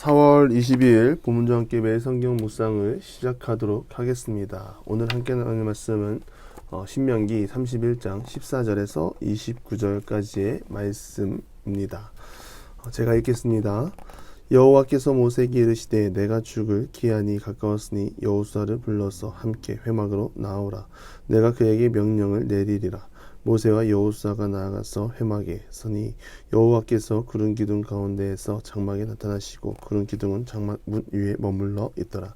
4월 22일 본문과 함께 매일 성경 묵상을 시작하도록 하겠습니다. 오늘 함께 나눌 말씀은 어, 신명기 31장 14절에서 29절까지의 말씀입니다. 어, 제가 읽겠습니다. 여호와께서 모세에게 이르시되 내가 죽을 기한이 가까웠으니 여호수아를 불러서 함께 회막으로 나오라. 내가 그에게 명령을 내리리라. 모세와 여호수아가 나아가서 회막에 서니 여호와께서 구름 기둥 가운데에서 장막에 나타나시고 구름 기둥은 장막 문 위에 머물러 있더라.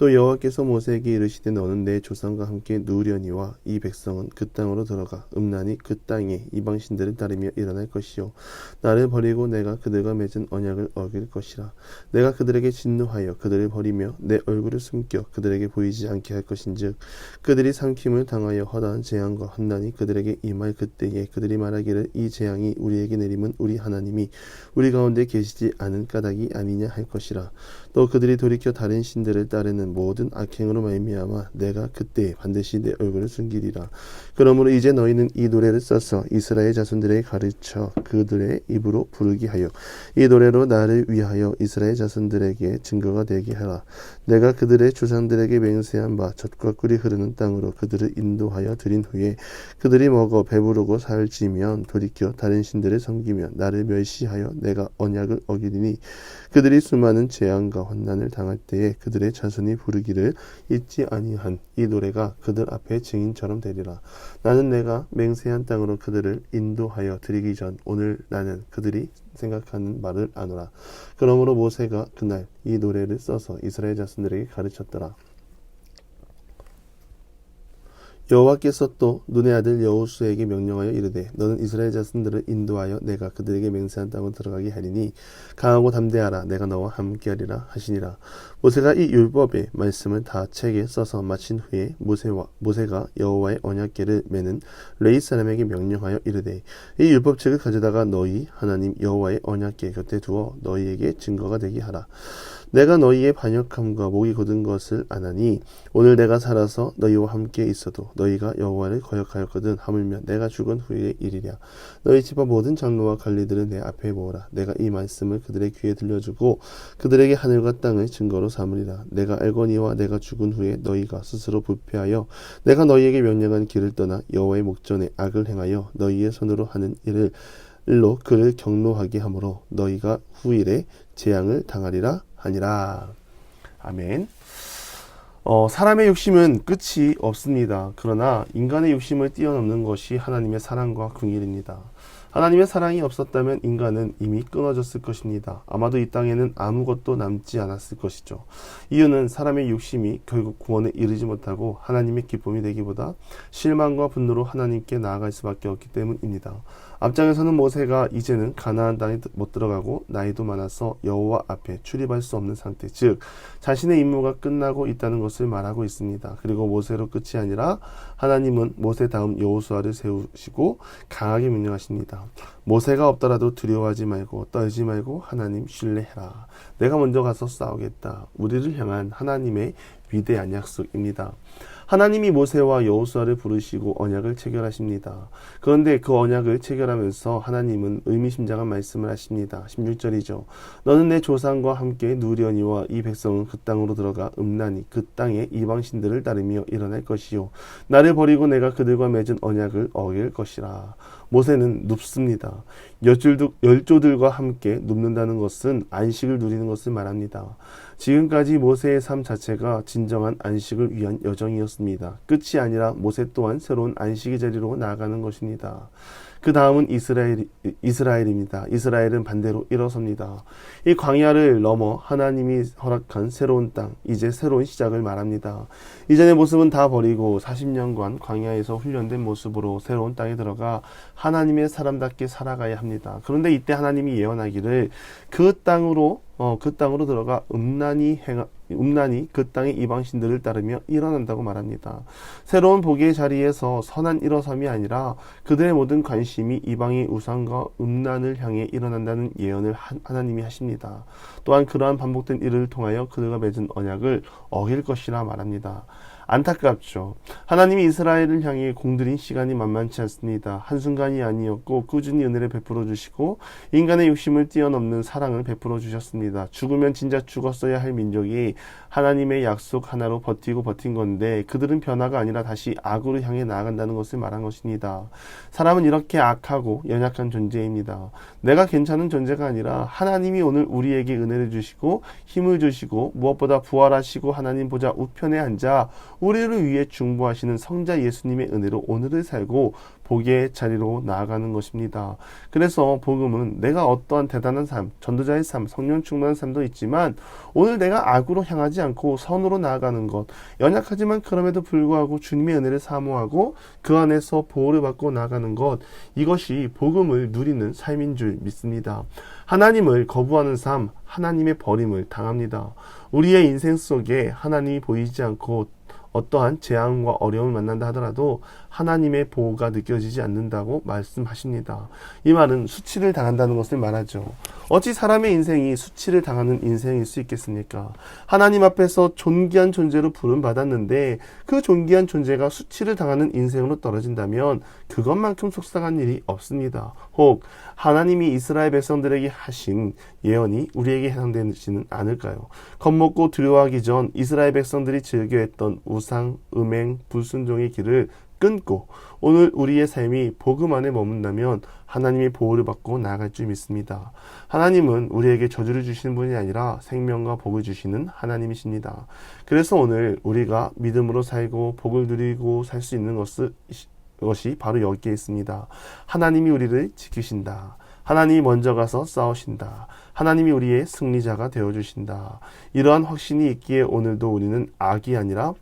또 여호와께서 모세에게 이르시되 너는 내 조상과 함께 누우려니와 이 백성은 그 땅으로 들어가 음란히 그 땅에 이방 신들을 따르며 일어날 것이요. 나를 버리고 내가 그들과 맺은 언약을 어길 것이라. 내가 그들에게 진노하여 그들을 버리며 내 얼굴을 숨겨 그들에게 보이지 않게 할 것인즉 그들이 삼킴을 당하여 허다한 재앙과 환난이 그들에게 임할 그때에 그들이 말하기를 이 재앙이 우리에게 내림은 우리 하나님이 우리 가운데 계시지 않은 까닭이 아니냐 할 것이라. 또 그들이 돌이켜 다른 신들을 따르는 모든 악행으로 말미암아 내가 그때 반드시 내 얼굴을 숨기리라. 그러므로 이제 너희는 이 노래를 써서 이스라엘 자손들에게 가르쳐 그들의 입으로 부르게 하여 이 노래로 나를 위하여 이스라엘 자손들에게 증거가 되게 하라. 내가 그들의 조상들에게 맹세한 바 젖과 꿀이 흐르는 땅으로 그들을 인도하여 드린 후에 그들이 먹어 배부르고 살찌면 돌이켜 다른 신들을 섬기며 나를 멸시하여 내가 언약을 어기리니 그들이 수많은 재앙과 환난을 당할 때에 그들의 자손이 부르기를 잊지 아니한 이 노래가 그들 앞에 증인처럼 되리라. 나는 내가 맹세한 땅으로 그들을 인도하여 드리기 전 오늘 나는 그들이 생각하는 말을 아노라. 그러므로 모세가 그날 이 노래를 써서 이스라엘 자손들에게 가르쳤더라. 여호와께서 또 눈의 아들 여호수에게 명령하여 이르되 너는 이스라엘 자손들을 인도하여 내가 그들에게 맹세한 땅으로 들어가게 하리니 강하고 담대하라 내가 너와 함께하리라 하시니라 모세가 이 율법의 말씀을 다 책에 써서 마친 후에 모세와 모세가 여호와의 언약궤를 매는 레이 사람에게 명령하여 이르되 이 율법책을 가져다가 너희 하나님 여호와의 언약궤 곁에 두어 너희에게 증거가 되게 하라. 내가 너희의 반역함과 목이 곧은 것을 아나니 오늘 내가 살아서 너희와 함께 있어도 너희가 여호와를 거역하였거든 하물며 내가 죽은 후의 일이랴. 너희 집안 모든 장로와 관리들은 내 앞에 모으라. 내가 이 말씀을 그들의 귀에 들려주고 그들에게 하늘과 땅을 증거로 삼으리라 내가 알거니와 내가 죽은 후에 너희가 스스로 부패하여 내가 너희에게 명령한 길을 떠나 여호와의 목전에 악을 행하여 너희의 손으로 하는 일을 일로 그를 경노하게 하므로 너희가 후일에 재앙을 당하리라 하니라. 아멘. 어, 사람의 욕심은 끝이 없습니다. 그러나 인간의 욕심을 뛰어넘는 것이 하나님의 사랑과 긍일입니다. 하나님의 사랑이 없었다면 인간은 이미 끊어졌을 것입니다. 아마도 이 땅에는 아무것도 남지 않았을 것이죠. 이유는 사람의 욕심이 결국 구원에 이르지 못하고 하나님의 기쁨이 되기보다 실망과 분노로 하나님께 나아갈 수밖에 없기 때문입니다. 앞장에서는 모세가 이제는 가나안 땅에 못 들어가고 나이도 많아서 여호와 앞에 출입할 수 없는 상태, 즉 자신의 임무가 끝나고 있다는 것을 말하고 있습니다. 그리고 모세로 끝이 아니라 하나님은 모세 다음 여호수아를 세우시고 강하게 명령하십니다. 모세가 없더라도 두려워하지 말고 떨지 말고 하나님 신뢰해라. 내가 먼저 가서 싸우겠다. 우리를 향한 하나님의 위대한 약속입니다. 하나님이 모세와 여호수아를 부르시고 언약을 체결하십니다. 그런데 그 언약을 체결하면서 하나님은 의미심장한 말씀을 하십니다. 16절이죠. 너는 내 조상과 함께 누려니와 이 백성은 그 땅으로 들어가 음란히 그 땅에 이방신들을 따르며 일어날 것이요 나를 버리고 내가 그들과 맺은 언약을 어길 것이라. 모세는 눕습니다. 열조들과 함께 눕는다는 것은 안식을 누리는 것을 말합니다. 지금까지 모세의 삶 자체가 진정한 안식을 위한 여정이었습니다. 끝이 아니라 모세 또한 새로운 안식의 자리로 나아가는 것입니다. 그 다음은 이스라엘, 이스라엘입니다. 이스라엘은 반대로 일어섭니다. 이 광야를 넘어 하나님이 허락한 새로운 땅, 이제 새로운 시작을 말합니다. 이전의 모습은 다 버리고 40년간 광야에서 훈련된 모습으로 새로운 땅에 들어가 하나님의 사람답게 살아가야 합니다. 그런데 이때 하나님이 예언하기를 그 땅으로 어, 그 땅으로 들어가 음란이 행 음란이 그 땅의 이방신들을 따르며 일어난다고 말합니다. 새로운 복의 자리에서 선한 일어섬이 아니라 그들의 모든 관심이 이방의 우상과 음란을 향해 일어난다는 예언을 하나님이 하십니다. 또한 그러한 반복된 일을 통하여 그들과 맺은 언약을 어길 것이라 말합니다. 안타깝죠. 하나님이 이스라엘을 향해 공들인 시간이 만만치 않습니다. 한순간이 아니었고 꾸준히 은혜를 베풀어 주시고 인간의 욕심을 뛰어넘는 사랑을 베풀어 주셨습니다. 죽으면 진짜 죽었어야 할 민족이 하나님의 약속 하나로 버티고 버틴 건데 그들은 변화가 아니라 다시 악으로 향해 나아간다는 것을 말한 것입니다. 사람은 이렇게 악하고 연약한 존재입니다. 내가 괜찮은 존재가 아니라 하나님이 오늘 우리에게 은혜를 주시고 힘을 주시고 무엇보다 부활하시고 하나님 보좌 우편에 앉아 우리를 위해 중보하시는 성자 예수님의 은혜로 오늘을 살고 복의 자리로 나아가는 것입니다. 그래서 복음은 내가 어떠한 대단한 삶, 전도자의 삶, 성령 충만한 삶도 있지만 오늘 내가 악으로 향하지 않고 선으로 나아가는 것, 연약하지만 그럼에도 불구하고 주님의 은혜를 사모하고 그 안에서 보호를 받고 나아가는 것, 이것이 복음을 누리는 삶인 줄 믿습니다. 하나님을 거부하는 삶, 하나님의 버림을 당합니다. 우리의 인생 속에 하나님이 보이지 않고 어떠한 재앙과 어려움을 만난다 하더라도 하나님의 보호가 느껴지지 않는다고 말씀하십니다. 이 말은 수치를 당한다는 것을 말하죠. 어찌 사람의 인생이 수치를 당하는 인생일 수 있겠습니까? 하나님 앞에서 존귀한 존재로 부름받았는데 그 존귀한 존재가 수치를 당하는 인생으로 떨어진다면 그것만큼 속상한 일이 없습니다. 혹 하나님이 이스라엘 백성들에게 하신 예언이 우리에게 해당되지는 않을까요? 겁먹고 두려워하기 전 이스라엘 백성들이 즐겨했던 우상, 음행, 불순종의 길을 끊고 오늘 우리의 삶이 복음 안에 머문다면 하나님의 보호를 받고 나아갈 줄 믿습니다. 하나님은 우리에게 저주를 주시는 분이 아니라 생명과 복을 주시는 하나님이십니다. 그래서 오늘 우리가 믿음으로 살고 복을 누리고 살 수 있는 것이 바로 여기에 있습니다. 하나님이 우리를 지키신다. 하나님이 먼저 가서 싸우신다. 하나님이 우리의 승리자가 되어 주신다. 이러한 확신이 있기에 오늘도 우리는 악이 아니라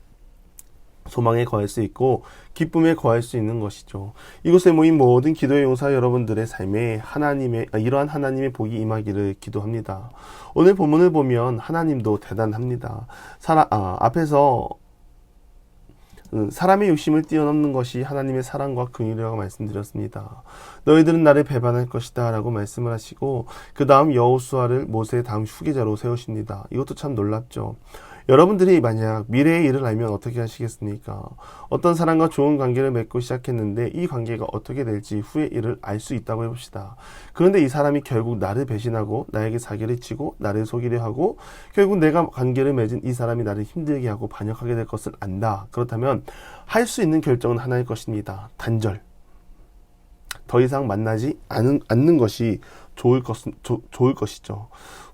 소망에 거할 수 있고 기쁨에 거할 수 있는 것이죠. 이곳에 모인 모든 기도의 용사 여러분들의 삶에 하나님의 아, 이러한 하나님의 복이 임하기를 기도합니다. 오늘 본문을 보면 하나님도 대단합니다. 사라, 아, 앞에서 음, 사람의 욕심을 뛰어넘는 것이 하나님의 사랑과 긍휼이라고 말씀드렸습니다. 너희들은 나를 배반할 것이다 라고 말씀을 하시고 그 다음 여호수아를 모세의 다음 후계자로 세우십니다. 이것도 참 놀랍죠. 여러분들이 만약 미래의 일을 알면 어떻게 하시겠습니까? 어떤 사람과 좋은 관계를 맺고 시작했는데 이 관계가 어떻게 될지 후의 일을 알 수 있다고 해봅시다. 그런데 이 사람이 결국 나를 배신하고 나에게 사기를 치고 나를 속이려 하고 결국 내가 관계를 맺은 이 사람이 나를 힘들게 하고 반역하게 될 것을 안다. 그렇다면 할 수 있는 결정은 하나일 것입니다. 단절. 더 이상 만나지 않은, 않는 것이 좋을, 것, 조, 좋을 것이죠.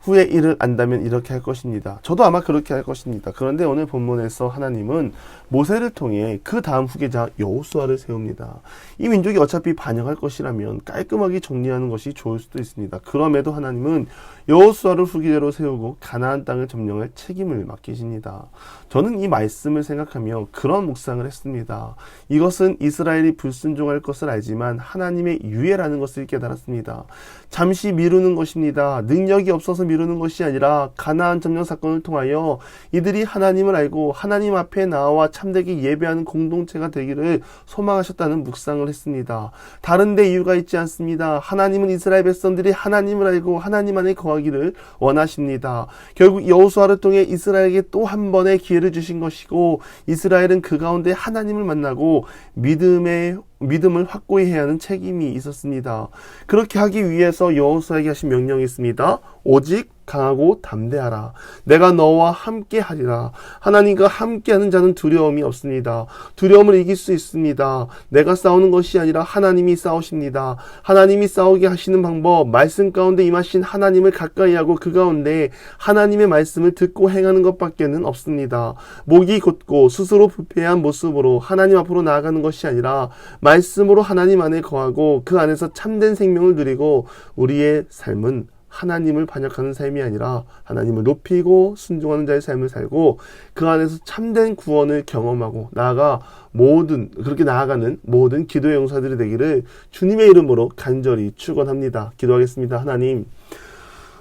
후에 일을 안다면 이렇게 할 것입니다. 저도 아마 그렇게 할 것입니다. 그런데 오늘 본문에서 하나님은 모세를 통해 그 다음 후계자 여호수아를 세웁니다. 이 민족이 어차피 반영할 것이라면 깔끔하게 정리하는 것이 좋을 수도 있습니다. 그럼에도 하나님은 여호수아를 후계자로 세우고 가나안 땅을 점령할 책임을 맡기십니다. 저는 이 말씀을 생각하며 그런 묵상을 했습니다. 이것은 이스라엘이 불순종할 것을 알지만 하나님의 유예라는 것을 깨달았습니다. 잠시 미루는 것입니다. 능력이 없어서 미루는 것이 아니라 가나안 점령 사건을 통하여 이들이 하나님을 알고 하나님 앞에 나와 참되게 예배하는 공동체가 되기를 소망하셨다는 묵상을 했습니다. 다른데 이유가 있지 않습니다. 하나님은 이스라엘 백성들이 하나님을 알고 하나님 안에 거하기를 원하십니다. 결국 여호수아를 통해 이스라엘에게 또 한 번의 기회를 주신 것이고 이스라엘은 그 가운데 하나님을 만나고 믿음의 믿음을 확고히 해야 하는 책임이 있었습니다. 그렇게 하기 위해서 여호수아에게 하신 명령이 있습니다. 오직 강하고 담대하라. 내가 너와 함께 하리라. 하나님과 함께 하는 자는 두려움이 없습니다. 두려움을 이길 수 있습니다. 내가 싸우는 것이 아니라 하나님이 싸우십니다. 하나님이 싸우게 하시는 방법, 말씀 가운데 임하신 하나님을 가까이 하고 그 가운데 하나님의 말씀을 듣고 행하는 것밖에는 없습니다. 목이 곧고 스스로 부패한 모습으로 하나님 앞으로 나아가는 것이 아니라 말씀으로 하나님 안에 거하고 그 안에서 참된 생명을 누리고 우리의 삶은 하나님을 반역하는 삶이 아니라 하나님을 높이고 순종하는 자의 삶을 살고 그 안에서 참된 구원을 경험하고 나아가 모든 그렇게 나아가는 모든 기도의 용사들이 되기를 주님의 이름으로 간절히 축원합니다. 기도하겠습니다. 하나님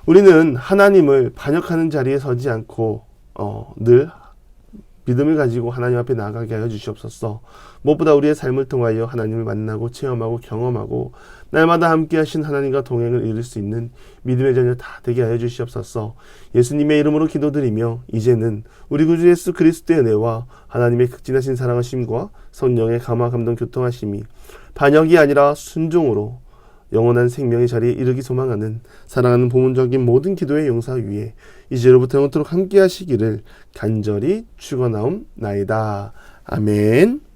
우리는 하나님을 반역하는 자리에 서지 않고 어, 늘 믿음을 가지고 하나님 앞에 나아가게 하여 주시옵소서. 무엇보다 우리의 삶을 통하여 하나님을 만나고 체험하고 경험하고 날마다 함께 하신 하나님과 동행을 이룰 수 있는 믿음의 자녀 다 되게 하여 주시옵소서. 예수님의 이름으로 기도드리며 이제는 우리 구주 예수 그리스도의 은혜와 하나님의 극진하신 사랑하심과 성령의 감화 감동 교통하심이 반역이 아니라 순종으로 영원한 생명의 자리에 이르기 소망하는 사랑하는 부문적인 모든 기도의 용사 위에 이제로부터 영원토록 함께 하시기를 간절히 축원하옵나이다. 아멘.